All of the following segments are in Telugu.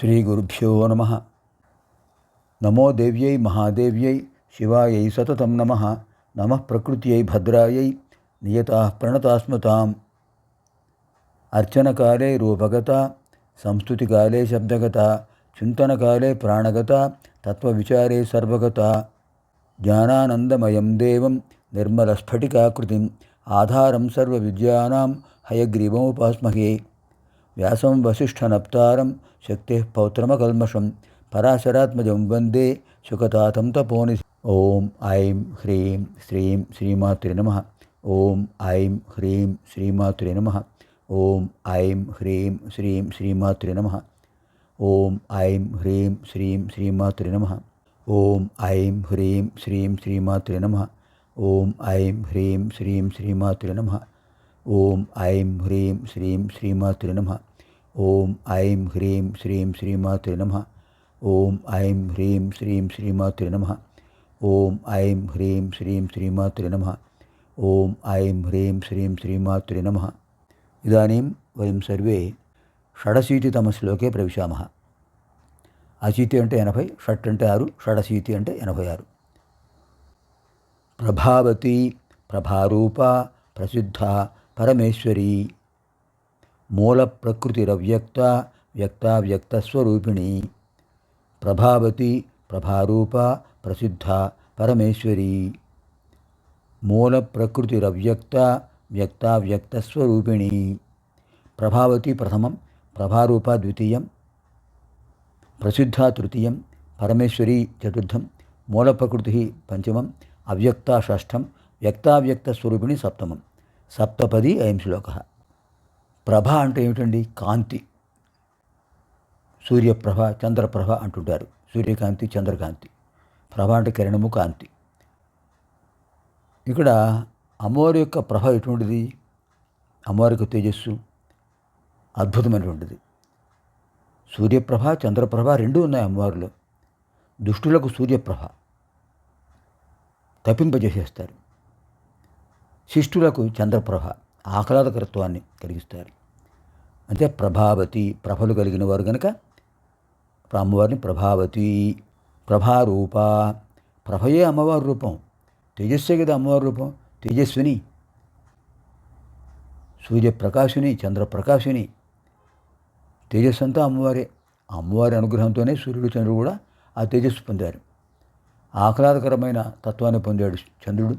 ஸ்ரீகுருப்போ நம. நமோ தேவியை மகாதேவியை சிவாயை சததம் நம. நம பிரகிருத்தியை பத்ராயை நியதா பிரணதாஸ்மதாம். அர்ச்சனகாலே ரூபகதா சம்ஸ்துதிகாலே சப்தகதா சிந்தனகாலே பிராணகதா தத்துவவிசாரே சர்வகதா. ஜானானந்தமயம் தேவம் நிர்மலஸ்படிகாக்கிருதிம் ஆதாரம் சர்வவித்யானாம் ஹயக்ரீவமுபாஸ்மகே వ్యాసం వసిష్ఠనప్తారం శక్తి పౌత్రమకల్మషం పరాశరాత్మజం వందే సుఖతాతం తపోని ఓం ఐం హ్రీం శ్రీం శ్రీమాతృ నమ ఓం ఐం హ్రీం శ్రీమాతృ నమ ఓం ఐం హ్రీం శ్రీం శ్రీమాతృ నమ ఓం ఐం హ్రీం శ్రీం శ్రీమాతృ నమ ఓం ఐం హ్రీం శ్రీం శ్రీమాతృ నమ ఓం ఐం హ్రీం శ్రీం శ్రీమాతృ నమ ఓం ఐం హ్రీం శ్రీం శ్రీమాతృ నమ ఓం ఐం హ్రీం శ్రీం శ్రీమాతృ నమ. ఓం ఐం హ్రీం శ్రీం శ్రీమాతృ నమ. ఓం ఐం హ్రీం శ్రీం శ్రీమాతృ నమ. ఓం ఐం హ్రీం శ్రీం శ్రీమాతృ నమ. ఇదానీం వయం సర్వే షడశీతితమ శ్లోకే ప్రవిశామः. అశీతి అంటే ఎనభై షట్ అంటే ఆరు షడశీతి అంటే ఎనభై ఆరు. ప్రభావతి ప్రభారూప ప్రసిద్ధ పరమేశ్వరి. మూల ప్రకృతిరవ్యక్త వ్యక్తావ్యక్తస్వరూపిణి ప్రభావతి ప్రభారూప ప్రసిద్ధ పరమేశ్వరి. మూల ప్రకృతిరవ్యక్త వ్యక్తావ్యక్తస్వరూపిణి ప్రభావతి ప్రథమం ప్రభారూప ద్వితీయం. ప్రసిద్ధ తృతీయం పరమేశ్వరి చతుర్థం. మూల ప్రకృతి పంచమం అవ్యక్త షష్ఠం వ్యక్తావ్యక్తస్వరూపిణి సప్తమం. సప్తపది అయం శ్లోక. ప్రభ అంటే ఏమిటండి? కాంతి. సూర్యప్రభ చంద్రప్రభ అంటుంటారు. సూర్యకాంతి చంద్రకాంతి. ప్రభ అంటే కిరణము కాంతి. ఇక్కడ అమ్మవారి యొక్క ప్రభ ఎటువంటిది? అమ్మవారి యొక్క తేజస్సు అద్భుతమైనటువంటిది. సూర్యప్రభ చంద్రప్రభ రెండూ ఉన్నాయి అమ్మవారిలో. దుష్టులకు సూర్యప్రభ. తప్పింపజేసేస్తారు శిష్టులకు చంద్రప్రభ. ఆహ్లాదకరత్వాన్ని కలిగిస్తారు. అంటే ప్రభావతి ప్రభలు కలిగిన వారు కనుక అమ్మవారిని ప్రభావతి ప్రభారూప ప్రభయే అమ్మవారి రూపం తేజస్సే కదా అమ్మవారి రూపం తేజస్విని సూర్యప్రకాశిని చంద్రప్రకాశిని తేజస్సు అంతా అమ్మవారే. అమ్మవారి అనుగ్రహంతోనే సూర్యుడు చంద్రుడు కూడా ఆ తేజస్సు పొందారు. ఆహ్లాదకరమైన తత్వాన్ని పొందాడు చంద్రుడు.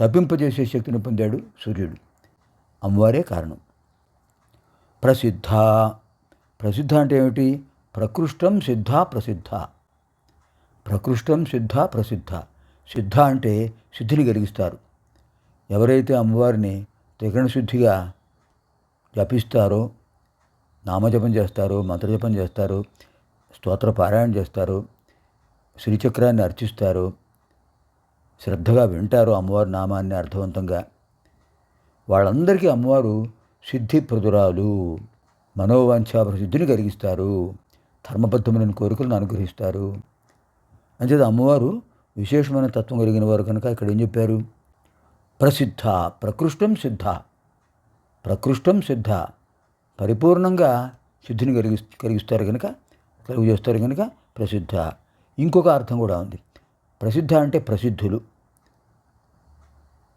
తప్పింపజేసే శక్తిని పొందాడు సూర్యుడు. అమ్మవారే కారణం. ప్రసిద్ధ. ప్రసిద్ధ అంటే ఏమిటి? ప్రకృష్టం సిద్ధ ప్రసిద్ధ. ప్రకృష్టం సిద్ధ ప్రసిద్ధ. సిద్ధ అంటే సిద్ధిని కలిగిస్తారు. ఎవరైతే అమ్మవారిని త్రికరణ శుద్ధిగా జపిస్తారో నామజపం చేస్తారో మంత్రజపం చేస్తారు స్తోత్ర పారాయణ చేస్తారు శ్రీచక్రాన్ని అర్చిస్తారు శ్రద్ధగా వింటారు అమ్మవారి నామాన్ని అర్థవంతంగా వాళ్ళందరికీ అమ్మవారు సిద్ధిప్రదురాలు మనోవాంఛా ప్రసిద్ధిని కలిగిస్తారు. ధర్మబద్ధమైన కోరికలను అనుగ్రహిస్తారు. అంచేత అమ్మవారు విశేషమైన తత్వం కలిగిన వారు కనుక ఇక్కడ ఏం చెప్పారు? ప్రసిద్ధ ప్రకృష్టం సిద్ధ ప్రకృష్టం సిద్ధ పరిపూర్ణంగా సిద్ధిని కలిగి కలిగిస్తారు కనుక కలుగు చేస్తారు కనుక ప్రసిద్ధ. ఇంకొక అర్థం కూడా ఉంది. ప్రసిద్ధ అంటే ప్రసిద్ధులు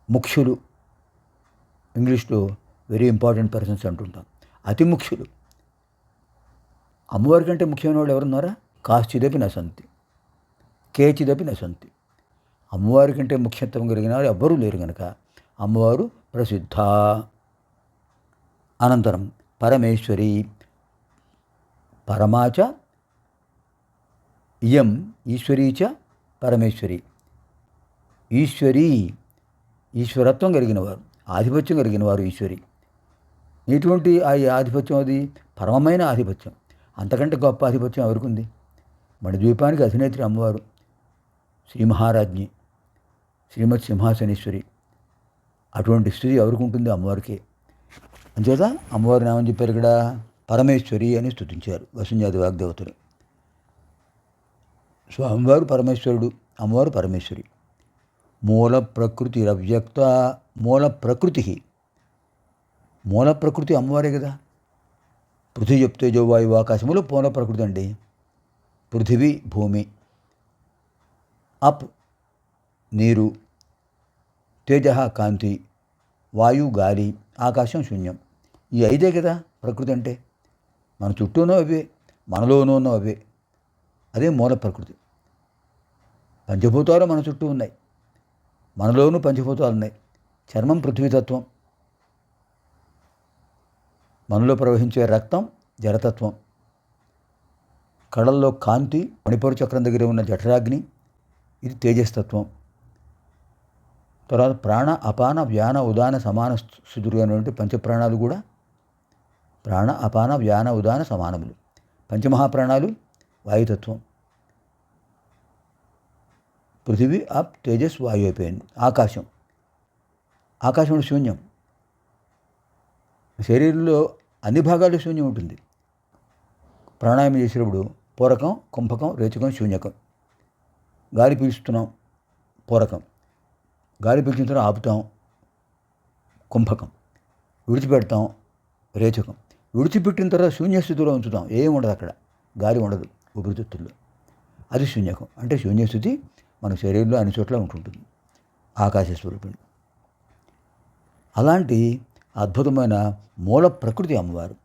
ముఖ్యులు ఇంగ్లీష్లో వెరీ ఇంపార్టెంట్ పర్సన్స్ అంటుంటాం. అతి ముఖ్యులు. అమ్మవారి కంటే ముఖ్యమైన వాళ్ళు ఎవరున్నారా? కాశ్చిదపి నసంతి కేచిదపి నసంతి అమ్మవారి కంటే ముఖ్యత్వం కలిగిన వారు ఎవ్వరూ లేరు కనుక అమ్మవారు ప్రసిద్ధ. అనంతరం పరమేశ్వరి. పరమాచ ఇయం ఈశ్వరీ చ పరమేశ్వరి. ఈశ్వరి ఈశ్వరత్వం కలిగిన వారు ఆధిపత్యం కలిగిన వారు ఈశ్వరి. ఇటువంటి ఆ ఆధిపత్యం అది? పరమమైన ఆధిపత్యం. అంతకంటే గొప్ప ఆధిపత్యం ఎవరికి ఉంది మణిద్వీపానికి అధినేత్రి అమ్మవారు శ్రీ మహారాజ్ఞి శ్రీమత్ సింహాసనేశ్వరి. అటువంటి స్థితి ఎవరికి ఉంటుంది అమ్మవారికి? అంచేత అమ్మవారి నామని చెప్పారు ఇక్కడ పరమేశ్వరి అని స్తుతించారు వసుంజాతి వాగ్దేవతలు. అమ్మవారు పరమేశ్వరుడు అమ్మవారు పరమేశ్వరి. మూల ప్రకృతి అవ్యక్త మూల ప్రకృతి మూల ప్రకృతి అమ్మవారే కదా. పృథ్వీ చెప్తే వాయువు ఆకాశములు మూల ప్రకృతి అండి. పృథివీ భూమి. అప్ నీరు. తేజ కాంతి. వాయు గాలి. ఆకాశం శూన్యం. ఈ ఐదే కదా ప్రకృతి అంటే. మన చుట్టూనో అవే మనలోనూ అవే. అదే మూల ప్రకృతి. పంచభూతాలు మన చుట్టూ ఉన్నాయి. మనలోనూ పంచభూతాలు ఉన్నాయి. చర్మం పృథ్వీతత్వం. మనలో ప్రవహించే రక్తం జడతత్వం. కళల్లో కాంతి మణిపూర్ చక్రం దగ్గర ఉన్న జఠరాగ్ని ఇది తేజస్తత్వం. తర్వాత ప్రాణ అపాన వ్యాన ఉదాన సమాన సుదురు పంచప్రాణాలు కూడా ప్రాణ అపాన వ్యాన ఉదాన సమానములు. పంచమహాప్రాణాలు వాయుతత్వం. పృథివీ అప్ తేజస్ వాయు అయిపోయింది ఆకాశం ఆకాశంలో శూన్యం. శరీరంలో అన్ని భాగాలు శూన్యం ఉంటుంది. ప్రాణాయామం చేసేటప్పుడు పూరకం కుంభకం రేచకం శూన్యకం. గాలి పీల్చుతున్నాం పూరకం. గాలి పీల్చిన తర్వాత ఆపుతాం కుంభకం. విడిచిపెడతాం రేచకం. విడిచిపెట్టిన తర్వాత శూన్యస్థితిలో ఉంచుతాం. ఏం ఉండదు అక్కడ. గాలి ఉండదు ఊపిరితిత్తుల్లో అది శూన్యకం. అంటే శూన్యస్థితి మన శరీరంలో అన్ని చోట్ల ఉంటుంటుంది. ఆకాశ స్వరూపిణి. అలాంటి అద్భుతమైన మూల ప్రకృతి అమ్మవారు.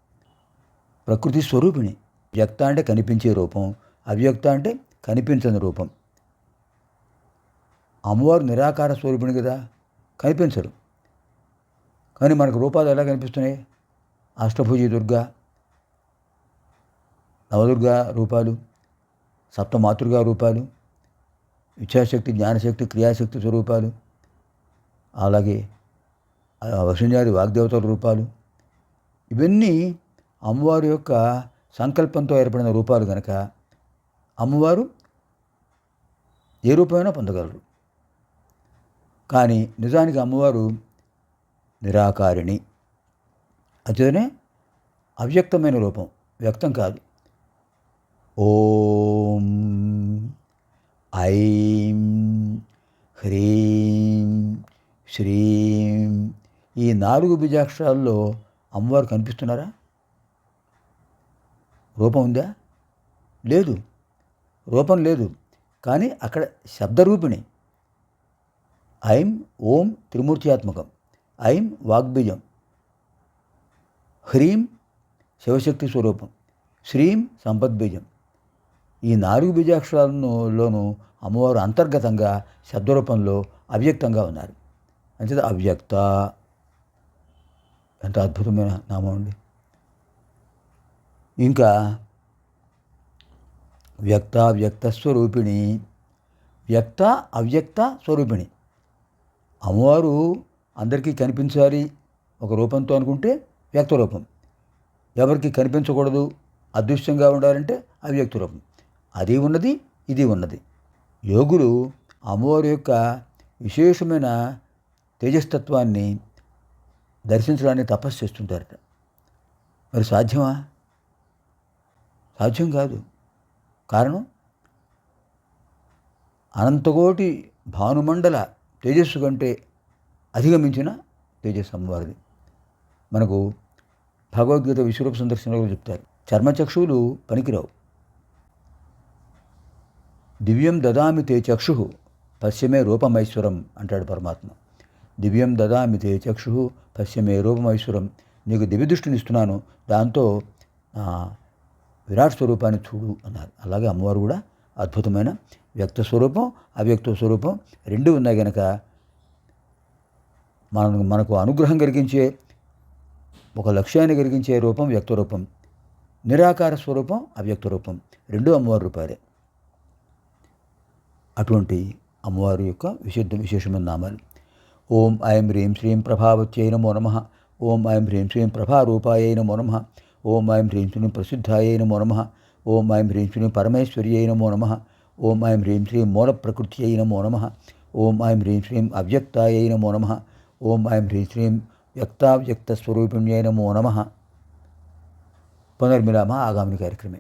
ప్రకృతి స్వరూపిణి. వ్యక్త అంటే కనిపించే రూపం అవ్యక్త అంటే కనిపించని రూపం. అమ్మవారు నిరాకార స్వరూపిణి కదా కనిపించరు కానీ మనకు రూపాలు ఎలా కనిపిస్తున్నాయి? అష్టభుజి దుర్గా నవదుర్గా రూపాలు సప్తమాతృగా రూపాలు ఇచ్ఛాశక్తి జ్ఞానశక్తి క్రియాశక్తి స్వరూపాలు అలాగే వసుంజాది వాగ్దేవతల రూపాలు. ఇవన్నీ అమ్మవారి యొక్క సంకల్పంతో ఏర్పడిన రూపాలు కనుక అమ్మవారు ఏ రూపమైనా పొందగలరు. కానీ నిజానికి అమ్మవారు నిరాకారిణి. అతనే అవ్యక్తమైన రూపం వ్యక్తం కాదు. ఓం ఐం హ్రీం శ్రీం ఈ నాలుగు బీజాక్షరాల్లో అమ్మవారు కనిపిస్తున్నారా? రూపం ఉందా? లేదు. రూపం లేదు. కానీ అక్కడ శబ్దరూపిణి. ఐం ఓం త్రిమూర్త్యాత్మకం. ఐం వాగ్బీజం హ్రీం శివశక్తి స్వరూపం. శ్రీం సంపద్బీజం ఈ నాలుగు బీజాక్షరాలలోనూ అమ్మవారు అంతర్గతంగా శబ్దరూపంలో అవ్యక్తంగా ఉన్నారు. అంతే అవ్యక్త ఎంత అద్భుతమైన నామం అండి. ఇంకా వ్యక్త వ్యక్త స్వరూపిణి వ్యక్త అవ్యక్త స్వరూపిణి. అమ్మవారు అందరికీ కనిపించాలి ఒక రూపంతో అనుకుంటే వ్యక్త రూపం. ఎవరికి కనిపించకూడదు అదృశ్యంగా ఉండాలంటే అవ్యక్త రూపం. అది ఉన్నది ఇది ఉన్నది. యోగులు అమ్మవారి యొక్క విశేషమైన తేజస్తత్వాన్ని దర్శించడానికి తపస్సు చేస్తుంటారట. మరి సాధ్యమా? సాధ్యం కాదు. కారణం? అనంతకోటి భానుమండల తేజస్సు కంటే అధిగమించిన తేజస్సు అమ్మవారిది. మనకు భగవద్గీత విశ్వరూప సందర్శనలో చెప్తారు. చర్మచక్షువులు పనికిరావు. దివ్యం దదామి తే చక్షు పశ్చిమే రూపమైశ్వరం అంటాడు పరమాత్మ. దివ్యం దదామి తే చక్షు పశ్చిమే రూపమైశ్వరం నీకు దివ్య దృష్టిని ఇస్తున్నాను. దాంతో విరాట్ స్వరూపాన్ని చూడు అన్నారు. అలాగే అమ్మవారు కూడా అద్భుతమైన వ్యక్త స్వరూపం అవ్యక్త స్వరూపం రెండు ఉన్నాయి కనుక మన మనకు అనుగ్రహం కలిగించే ఒక లక్ష్యాన్ని కలిగించే రూపం వ్యక్త రూపం. నిరాకార స్వరూపం అవ్యక్త రూపం. రెండు అమ్మవారి రూపాలే అటువంటి అమ్మవారి యొక్క విశుద్ధ విశేషమైన నామాలు. ఓం ఐం హ్రీం శ్రీం ప్రభావత్యై నమో నమ. ఓం ఐం హ్రీం శ్రీం ప్రభారూపాయై నమో నమ. ఓం ఐం హ్రీం శ్రీం ప్రసిద్ధాయై నమో నమ. ఓం ఐం హ్రీం శ్రీం పరమేశ్వర్యై నమో నమ. ఓం ఐం హ్రీం శ్రీం మూల ప్రకృత్యై నమో నమ. ఓం ఐం హ్రీం శ్రీం అవ్యక్తాయై నమో నమ. ఓం ఐం హ్రీం శ్రీం వ్యక్తావ్యక్తస్వరూపిణ్యై నమో నమ. పునర్మిలామ ఆగామిని కార్యక్రమే.